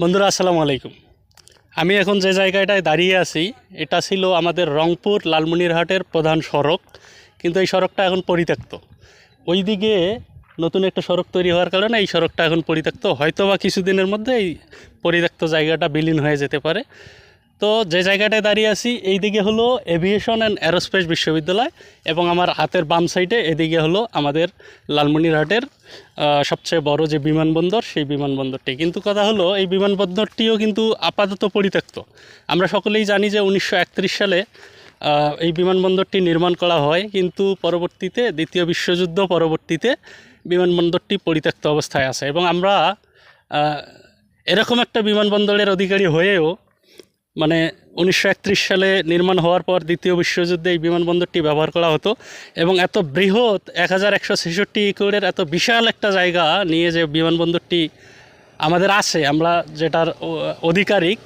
বন্ধুরা, আসসালামু আলাইকুম। আমি এখন যে জায়গাটায় দাঁড়িয়ে আছি, এটা ছিল আমাদের রংপুর লালমনিরহাটের প্রধান সড়ক, কিন্তু এই সড়কটা এখন পরিত্যক্ত। ওই দিকে নতুন একটা সড়ক তৈরি হওয়ার কারণে এই সড়কটা এখন পরিত্যক্ত। হয়তো বা কিছুদিনের মধ্যে এই পরিত্যক্ত জায়গাটা বিলীন হয়ে যেতে পারে। তো যে জায়গাটায় দাঁড়িয়ে আছি এই দিকে হলো এভিয়েশন অ্যান্ড অ্যারোস্পেস বিশ্ববিদ্যালয় এবং আমার হাতের বাম সাইডে এদিকে হলো আমাদের লালমনিরহাটের সবচেয়ে বড় যে বিমানবন্দর, সেই বিমানবন্দরটি। কিন্তু কথা হলো, এই বিমানবন্দরটিও কিন্তু আপাতত পরিত্যক্ত। আমরা সকলেই জানি যে উনিশশো একত্রিশ সালে এই বিমানবন্দরটি নির্মাণ করা হয়, কিন্তু পরবর্তীতে, দ্বিতীয় বিশ্বযুদ্ধ পরবর্তীতে বিমানবন্দরটি পরিত্যক্ত অবস্থায় আছে। এবং আমরা এরকম একটা বিমানবন্দরের অধিকারী হয়েও মানে উনিশশো একত্রিশ সালে নির্মাণ হওয়ার পর দ্বিতীয় বিশ্বযুদ্ধে এই বিমানবন্দরটি ব্যবহার করা হতো এবং এত বৃহৎ এক হাজার একশো ছেষট্টি একরের এত বিশাল একটা জায়গা নিয়ে যে বিমানবন্দরটি আমাদের আছে, আমরা যেটার অধিকারিক।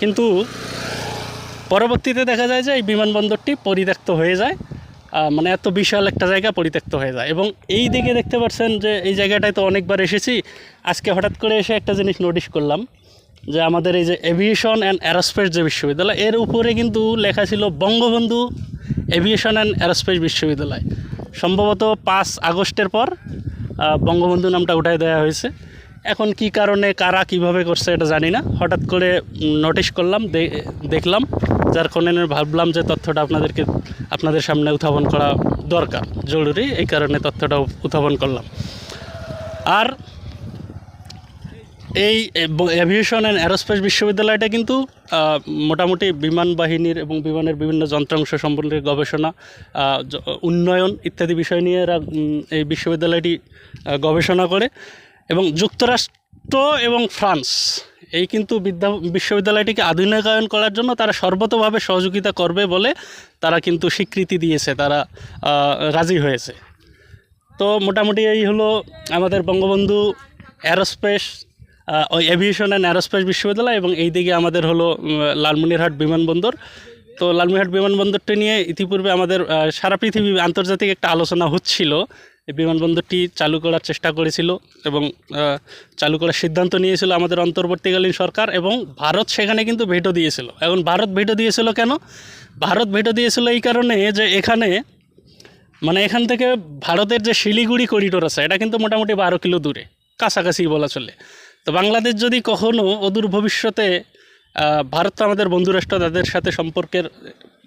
কিন্তু পরবর্তীতে দেখা যায় যে এই বিমানবন্দরটি পরিত্যক্ত হয়ে যায় মানে এত বিশাল একটা জায়গা পরিত্যক্ত হয়ে যায়। এবং এই দিকে দেখতে পাচ্ছেন যে এই জায়গাটায় তো অনেকবার এসেছি, আজকে হঠাৎ করে এসে একটা জিনিস নোটিশ করলাম। যে আমাদের এই যে এভিয়েশন অ্যান্ড অ্যারোস্পেস যে বিশ্ববিদ্যালয়, এর উপরে কিন্তু লেখা ছিল বঙ্গবন্ধু এভিয়েশন অ্যান্ড অ্যারোস্পেস বিশ্ববিদ্যালয়। সম্ভবত পাঁচ আগস্টের পর বঙ্গবন্ধু নামটা উঠাই দেওয়া হয়েছে। এখন কি কারণে, কারা কীভাবে করছে এটা জানি না। হঠাৎ করে নোটিশ করলাম দেখলাম, যার কারণে ভাবলাম যে তথ্যটা আপনাদেরকে, আপনাদের সামনে উত্থাপন করা দরকার, জরুরি, এই কারণে তথ্যটা উত্থাপন করলাম। আর এই অ্যাভিয়েশন অ্যান্ড অ্যারোস্পেস বিশ্ববিদ্যালয়টা কিন্তু মোটামুটি বিমান বাহিনীর এবং বিমানের বিভিন্ন যন্ত্রাংশ সম্পর্কে গবেষণা উন্নয়ন ইত্যাদি বিষয় নিয়ে এরা এই বিশ্ববিদ্যালয়টি গবেষণা করে। এবং যুক্তরাষ্ট্র এবং ফ্রান্স, এই কিন্তু বিদ্যা, বিশ্ববিদ্যালয়টিকে আধুনিকায়ন করার জন্য তারা সর্বতভাবে সহযোগিতা করবে বলে তারা কিন্তু স্বীকৃতি দিয়েছে, তারা রাজি হয়েছে। তো মোটামুটি এই হলো আমাদের Bangabandhu aerospace aviation and aerospace বিশ্ববিদ্যালয় এবং এই দিকে আমাদের হলো লালমনিরহাট বিমানবন্দর। তো লালমনিরহাট বিমানবন্দরটি নিয়ে ইতিপূর্বে আমাদের সারা পৃথিবী আন্তর্জাতিক একটা আলোচনা হচ্ছিল। এই বিমানবন্দরটি চালু করার চেষ্টা করেছিল এবং চালু করার সিদ্ধান্ত নিয়েছিল আমাদের অন্তর্বর্তীকালীন সরকার এবং ভারত সেখানে কিন্তু ভেটো দিয়েছিল। এখন ভারত ভেটো দিয়েছিল কেন? ভারত ভেটো দিয়েছিল এই কারণে যে এখানে মানে এখান থেকে ভারতের যে শিলিগুড়ি করিডোর আছে, এটা কিন্তু মোটামুটি বারো কিলো দূরে, কাছাকাছি বলা চলে। তো বাংলাদেশ যদি কখনো অদূর ভবিষ্যতে ভারত তো আমাদের বন্ধুরাষ্ট্র, তাদের সাথে সম্পর্কের,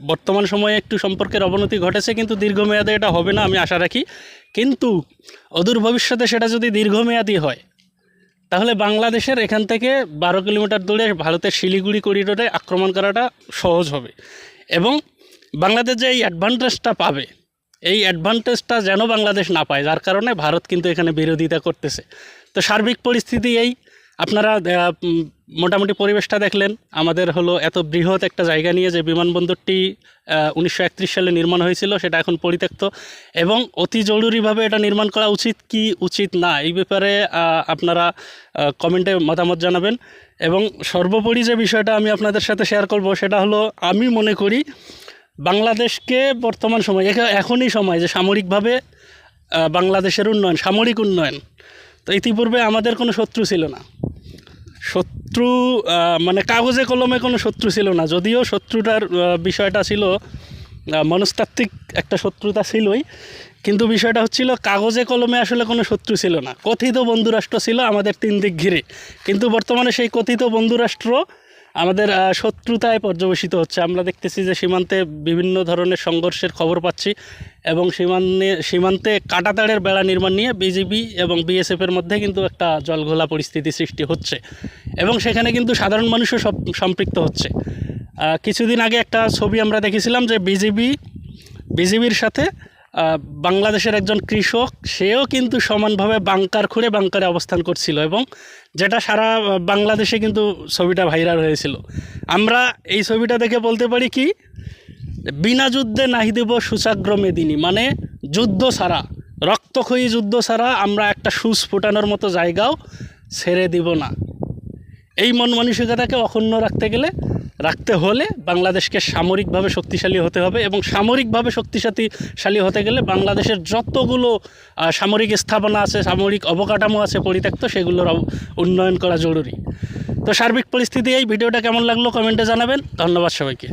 বর্তমান সময়ে একটু সম্পর্কের অবনতি ঘটেছে, কিন্তু দীর্ঘমেয়াদে এটা হবে না, আমি আশা রাখি। কিন্তু অদূর ভবিষ্যতে সেটা যদি দীর্ঘমেয়াদী হয়, তাহলে বাংলাদেশের এখান থেকে বারো কিলোমিটার দূরে ভারতের শিলিগুড়ি করিডোরে আক্রমণ করাটা সহজ হবে। এবং বাংলাদেশ যে এই অ্যাডভান্টেজটা পাবে, এই অ্যাডভান্টেজটা যেন বাংলাদেশ না পায়, যার কারণে ভারত কিন্তু এখানে বিরোধিতা করতেছে। তো সার্বিক পরিস্থিতি এই আপনারা মোটামুটি পরিবেশটা দেখলেন। আমাদের হলো এত বৃহৎ একটা জায়গা নিয়ে যে বিমানবন্দরটি উনিশশো একত্রিশ সালে নির্মাণ হয়েছিল, সেটা এখন পরিত্যক্ত। এবং অতি জরুরিভাবে এটা নির্মাণ করা উচিত কি, উচিত না, এই ব্যাপারে আপনারা কমেন্টে মতামত জানাবেন। এবং সর্বোপরি যে বিষয়টা আমি আপনাদের সাথে শেয়ার করব, সেটা হলো আমি মনে করি, বাংলাদেশকে বর্তমান সময় এখ- এখনই সময় যে সামরিকভাবে বাংলাদেশের উন্নয়ন, সামরিক উন্নয়ন। তো ইতিপূর্বে আমাদের কোনো শত্রু ছিল না। শত্রু মানে কাগজে কলমে কোনো শত্রু ছিল না। যদিও শত্রুটার বিষয়টা ছিল মনস্তাত্ত্বিক একটা শত্রুতা ছিলই, কিন্তু বিষয়টা হচ্ছিল কাগজে কলমে আসলে কোনো শত্রু ছিল না। কথিত বন্ধুরাষ্ট্র ছিল আমাদের তিন দিক ঘিরে। কিন্তু বর্তমানে সেই কথিত বন্ধুরাষ্ট্র আমাদের শত্রুতায় পর্যবেসিত হচ্ছে। আমরা দেখতেছি যে সীমান্তে বিভিন্ন ধরনের সংঘর্ষের খবর পাচ্ছি এবং সীমান্তে সীমান্তে কাটাতাড়ের বেড়া নির্মাণ নিয়ে বিজিবি এবং বিএসএফের মধ্যে কিন্তু একটা জলঘোলা পরিস্থিতি সৃষ্টি হচ্ছে এবং সেখানে কিন্তু সাধারণ মানুষও সব সম্পৃক্ত হচ্ছে। কিছুদিন আগে একটা ছবি আমরা দেখেছিলাম যে বিজিবি, বিজিবির সাথে বাংলাদেশের একজন কৃষক, সেও কিন্তু সমানভাবে বাংকার খুঁড়ে বাংকারে অবস্থান করছিল এবং যেটা সারা বাংলাদেশে কিন্তু ছবিটা ভাইরাল হয়েছিল। আমরা এই ছবিটা দেখে বলতে পারি কি, বিনা যুদ্ধে নাহি দেব সুচাগ্র মেদিনী মানে যুদ্ধ ছাড়া, রক্তক্ষয়ী যুদ্ধ ছাড়া আমরা একটা সুচ ফোটানোর মতো জায়গাও ছেড়ে দিব না। এই মন মানসিকতাকে অক্ষুণ্ণ রাখতে গেলে রাখতে হলে বাংলাদেশকে সামরিকভাবে শক্তিশালী হতে হবে এবং সামরিকভাবে শক্তিশালী হতে গেলে বাংলাদেশের যতগুলো সামরিক স্থাপনা আছে, সামরিক অবকাঠামো আছে পরিত্যক্ত, সেগুলোর উন্নয়ন করা জরুরি। তো সার্বিক পরিস্থিতি এই, ভিডিওটা কেমন লাগল কমেন্টে জানাবেন। ধন্যবাদ সবাইকে।